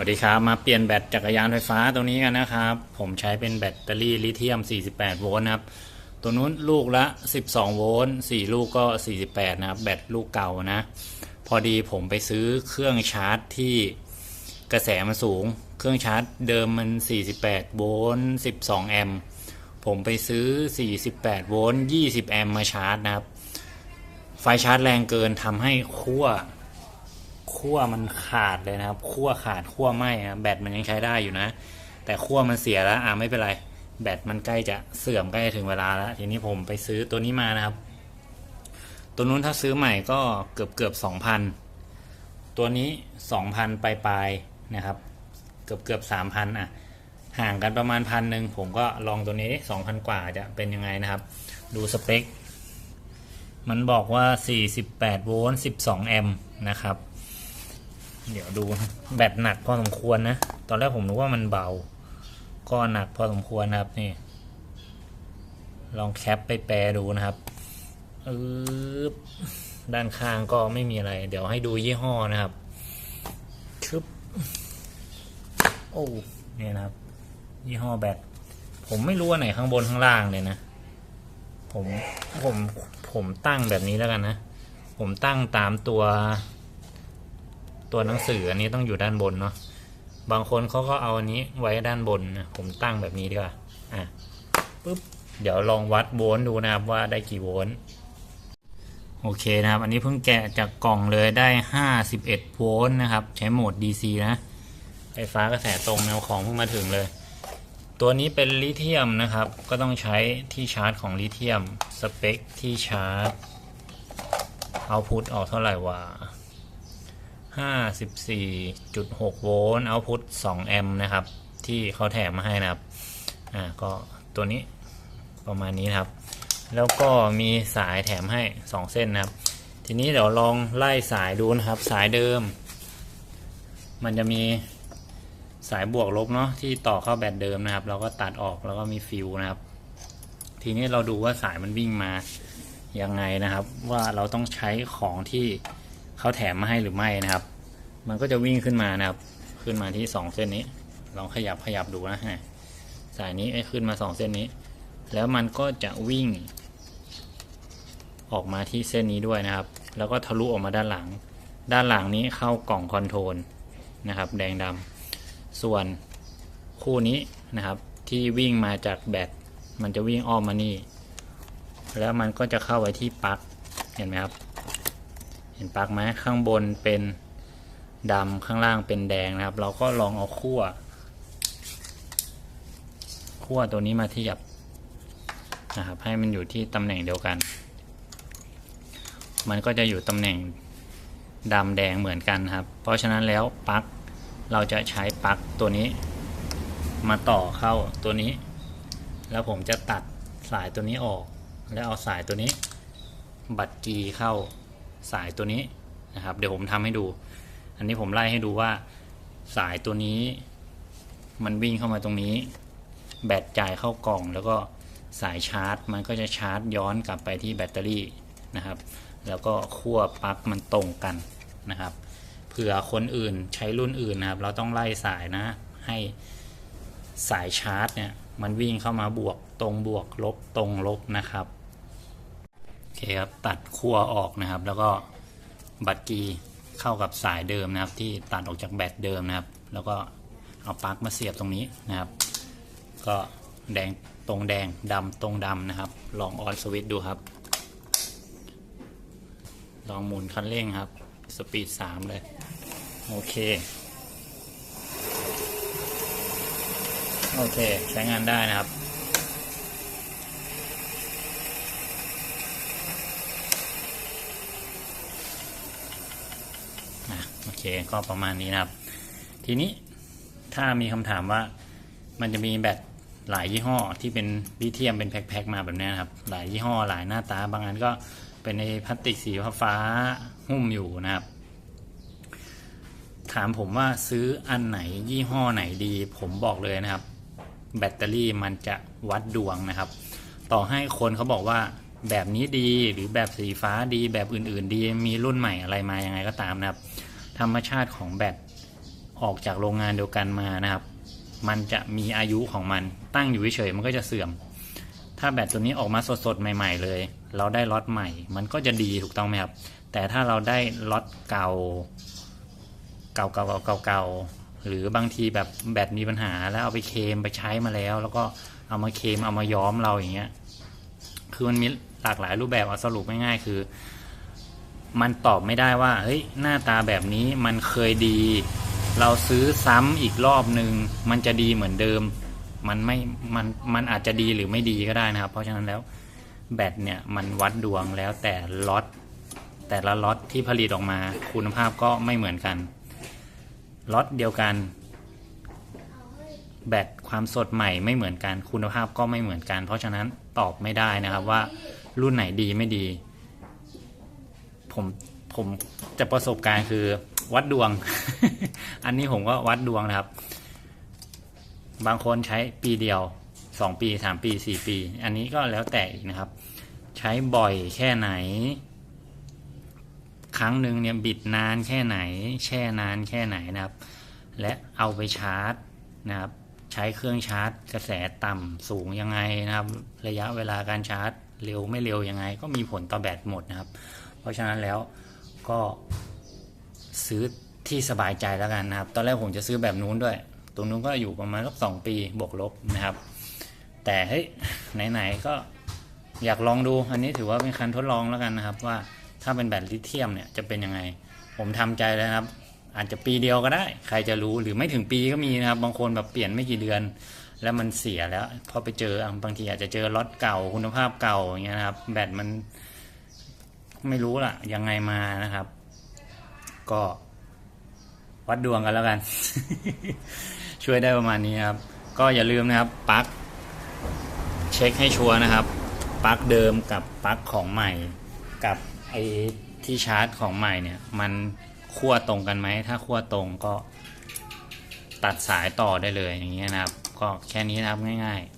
วัสดีครับ มาเปลี่ยนแบตจักรยานไฟฟ้าตัวนี้กันนะครับ ผมใช้เป็นแบตเตอรี่ลิเธียม 48 โวลต์นะครับ ตัวนู้นลูกละ 12 โวลต์4ลูกก็ 48 นะครับ แบตลูกเก่านะ พอดีผมไปซื้อเครื่องชาร์จที่กระแสมันสูง เครื่องชาร์จเดิมมัน 48 โวลต์ 12 แอมป์ ผมไปซื้อ 48 โวลต์ 20 แอมป์มาชาร์จนะครับ ไฟชาร์จแรงเกินทำให้ขั้ว ขั้วมันขาดเลยนะครับขั้วขาดขั้วไหมนะแบตมันยังใช้ได้อยู่นะ แต่ขั้วมันเสียแล้วอ่าไม่เป็นไร แบตมันใกล้จะเสื่อมใกล้จะถึงเวลาแล้วทีนี้ผมไปซื้อตัวนี้มานะครับ ตัวนู้นถ้าซื้อใหม่ก็เกือบเกือบสองพันตัวนี้สองพันปลายๆนะครับ เกือบเกือบสามพันอะห่างกันประมาณพันหนึ่งผมก็ลองตัวนี้สองพันกว่าจะเป็นยังไงนะครับ ดูสเปค มันบอกว่า 48 โวลต์ 12 แอมป์นะครับ เดี๋ยวดูนะแบตหนักพอสมควรนะ ตอนแรกผมนึกว่ามันเบา ก็หนักพอสมควรนะครับนี่ ลองแคปไปแปลดูนะครับออด้านข้างก็ไม่มีอะไร เดี๋ยวให้ดูยี่ห้อนะครับชึบโอ้เนี่ยนะครับ ยี่ห้อแบตผมไม่รู้ว่าไหนข้างบนข้างล่างเลยนะ ผมผมผมตั้งแบบนี้แล้วกันนะ ผมตั้งตามตัว ตัวหนังสืออันนี้ต้องอยู่ด้านบนเนาะบางคนเขาก็เอาอันนี้ไว้ด้านบนนะผมตั้งแบบนี้ดีกว่าอะปุ๊บเดี๋ยวลองวัดโวลต์ดูนะครับว่าได้กี่โวลต์โอเคนะครับ อันนี้เพิ่งแกะจากกล่องเลยได้ 51 โวลต์นะครับ ใช้โหมด DC นะไฟฟ้ากระแสตรงแนวของเพิ่งมาถึงเลย ตัวนี้เป็นลิเธียมนะครับ ก็ต้องใช้ที่ชาร์จของลิเธียม สเปคที่ชาร์จเอาพุทออกเท่าไหร่วะ 54.6 โวลต์เอาพุท2แอมป์นะครับ ที่เขาแถมมาให้นะครับ อ่า ก็ตัวนี้ประมาณนี้นครับ แล้วก็มีสายแถมให้ 2 เส้นนะครับ ทีนี้เดี๋ยวลองไล่สายดูนะครับ สายเดิม มันจะมีสายบวกลบเนาะที่ต่อเข้าแบตเดิมนะครับ เราก็ตัดออกแล้วก็มีฟิวนะครับ ทีนี้เราดูว่าสายมันวิ่งมายังไงนะครับ ว่าเราต้องใช้ของที่ เขาแถมมาให้หรือไม่นะครับ มันก็จะวิ่งขึ้นมานะครับ ขึ้นมาที่สองเส้นนี้ ลองขยับขยับดูนะฮะสายนี้ไอ้ขึ้นมาสองเส้นนี้ แล้วมันก็จะวิ่ง ออกมาที่เส้นนี้ด้วยนะครับ แล้วก็ทะลุออกมาด้านหลัง ด้านหลังนี้เข้ากล่องคอนโทรลนะครับ แดงดำส่วนคู่นี้นะครับ ที่วิ่งมาจากแบตมันจะวิ่งอ้อมมานี่ แล้วมันก็จะเข้าไว้ที่ปลั๊กเห็นไหมครับ เห็นปลั๊กไหมข้างบนเป็นดำข้างล่างเป็นแดงนะครับ เราก็ลองเอาขั้วขั้วตัวนี้มาเทียบนะครับ ให้มันอยู่ที่ตำแหน่งเดียวกัน มันก็จะอยู่ตำแหน่งดำแดงเหมือนกันครับ เพราะฉะนั้นแล้วปลั๊กเราจะใช้ปลั๊กตัวนี้ มาต่อเข้าตัวนี้ แล้วผมจะตัดสายตัวนี้ออก แล้วเอาสายตัวนี้ บัตรจีเข้า สายตัวนี้นะครับ เดี๋ยวผมทำให้ดู อันนี้ผมไล่ให้ดูว่าสายตัวนี้ มันวิ่งเข้ามาตรงนี้ แบตจ่ายเข้ากล่อง แล้วก็สายชาร์จ มันก็จะชาร์จย้อนกลับไปที่แบตเตอรี่นะครับ แล้วก็ขั้วปลั๊กมันตรงกันนะครับเผื่อคนอื่นใช้รุ่นอื่นนะครับ เราต้องไล่สายนะ ให้สายชาร์จเนี่ยมันวิ่งเข้ามาบวกตรงบวกลบตรงลบนะครับ คครับตัดขั้วออกนะครับ แล้วก็บัตรกีเข้ากับสายเดิมนะครับ ที่ตัดออกจากแบตเดิมนะครับ แล้วก็เอาปลั๊กมาเสียบตรงนี้นะครับ ก็แดงตรงแดงดำตรงดำนะครับ ลองออนสวิตช์ดูครับ ลองหมุนคันเร่งครับ สปีดสามเลย โอเค โอเค ใช้งานได้นะครับ นะโอ เคก็ประมาณนี้นะครับ ทีนี้ถ้ามีคำถามว่ามันจะมีแบตหลายยี่ห้อที่เป็นลิเธียมเป็นแพ็คๆมาแบบนี้นะครับ หลายยี่ห้อหลายหน้าตา บางอันก็เป็นในพลาสติกสีฟ้าหุ้มอยู่นะครับ ถามผมว่าซื้ออันไหนยี่ห้อไหนดี ผมบอกเลยนะครับ แบตเตอรี่มันจะวัดดวงนะครับ ต่อให้คนเขาบอกว่าแบบนี้ดีหรือแบบสีฟ้าดีแบบอื่น ๆ ดีมีรุ่นใหม่อะไรมายังไงก็ตามนะครับ ธรรมชาติของแบตออกจากโรงงานเดียวกันมานะครับ มันจะมีอายุของมันตั้งอยู่เฉยๆมันก็จะเสื่อม ถ้าแบตตัวนี้ออกมาสดๆ ใหม่ ๆ เลย เราได้ล็อตใหม่ มันก็จะดีถูกต้องไหมครับ แต่ถ้าเราได้ล็อตเก่า เก่าเก่าเก่าเก่าหรือบางทีแบบแบตมีปัญหาแล้วเอาไปเคมไปใช้มาแล้ว แล้วก็เอามาเคมเอามาย้อมเราอย่างเงี้ย คือมันมีหลากหลายรูปแบบเอาสรุปง่ายๆคือ มันตอบไม่ได้ว่าเฮ้ยหน้าตาแบบนี้มันเคยดี เราซื้อซ้ำอีกรอบหนึ่งมันจะดีเหมือนเดิม มันไม่มันมันอาจจะดีหรือไม่ดีก็ได้นะครับ เพราะฉะนั้นแล้วแบตเนี่ยมันวัดดวงแล้วแต่ล็อตแต่ละล็อตที่ผลิตออกมาคุณภาพก็ไม่เหมือนกันล็อตเดียวกัน แบตความสดใหม่ไม่เหมือนกัน คุณภาพก็ไม่เหมือนกัน เพราะฉะนั้นตอบไม่ได้นะครับว่ารุ่นไหนดีไม่ดี ผมผมจะประสบการณ์คือวัดดวง อันนี้ผมก็วัดดวงนะครับ บางคนใช้ปีเดียวสองปีสามปีสี่ปี อันนี้ก็แล้วแต่อีกนะครับ ใช้บ่อยแค่ไหน ครั้งหนึ่งเนี่ยบิดนานแค่ไหน แช่นานแค่ไหนนะครับ และเอาไปชาร์จนะครับ ใช้เครื่องชาร์จ กระแสต่ำสูงยังไงนะครับ ระยะเวลาการชาร์จ เร็วไม่เร็วยังไง ก็มีผลต่อแบตหมดนะครับ เพราะฉะนั้นแล้วก็ซื้อที่สบายใจแล้วกันนะครับ ตอนแรกผมจะซื้อแบบนู้นด้วย ตรงนู้นก็อยู่ประมาณสักสองปีบวกลบนะครับ แต่เฮ้ยไหนๆก็อยากลองดู อันนี้ถือว่าเป็นคันทดลองแล้วกันนะครับ ว่าถ้าเป็นแบตลิเธียมเนี่ยจะเป็นยังไง ผมทำใจแล้วครับ อาจจะปีเดียวก็ได้ ใครจะรู้หรือไม่ถึงปีก็มีนะครับ บางคนแบบเปลี่ยนไม่กี่เดือน แล้วมันเสียแล้วพอไปเจอบางทีอาจจะเจอล็อตเก่าคุณภาพเก่าอย่างเงี้ยนะครับ แบตมัน ไม่รู้ล่ะ ยังไงมานะครับ ก็วัดดวงกันแล้วกัน ช่วยได้ประมาณนี้ครับ ก็อย่าลืมนะครับปลั๊กเช็คให้ชัวร์นะครับปลั๊กเดิมกับปลั๊กของใหม่ กับไอที่ชาร์จของใหม่เนี่ย มันขั้วตรงกันไหม ถ้าขั้วตรงก็ตัดสายต่อได้เลยอย่างเงี้ยนะครับ ก็แค่นี้นะครับง่าย ๆ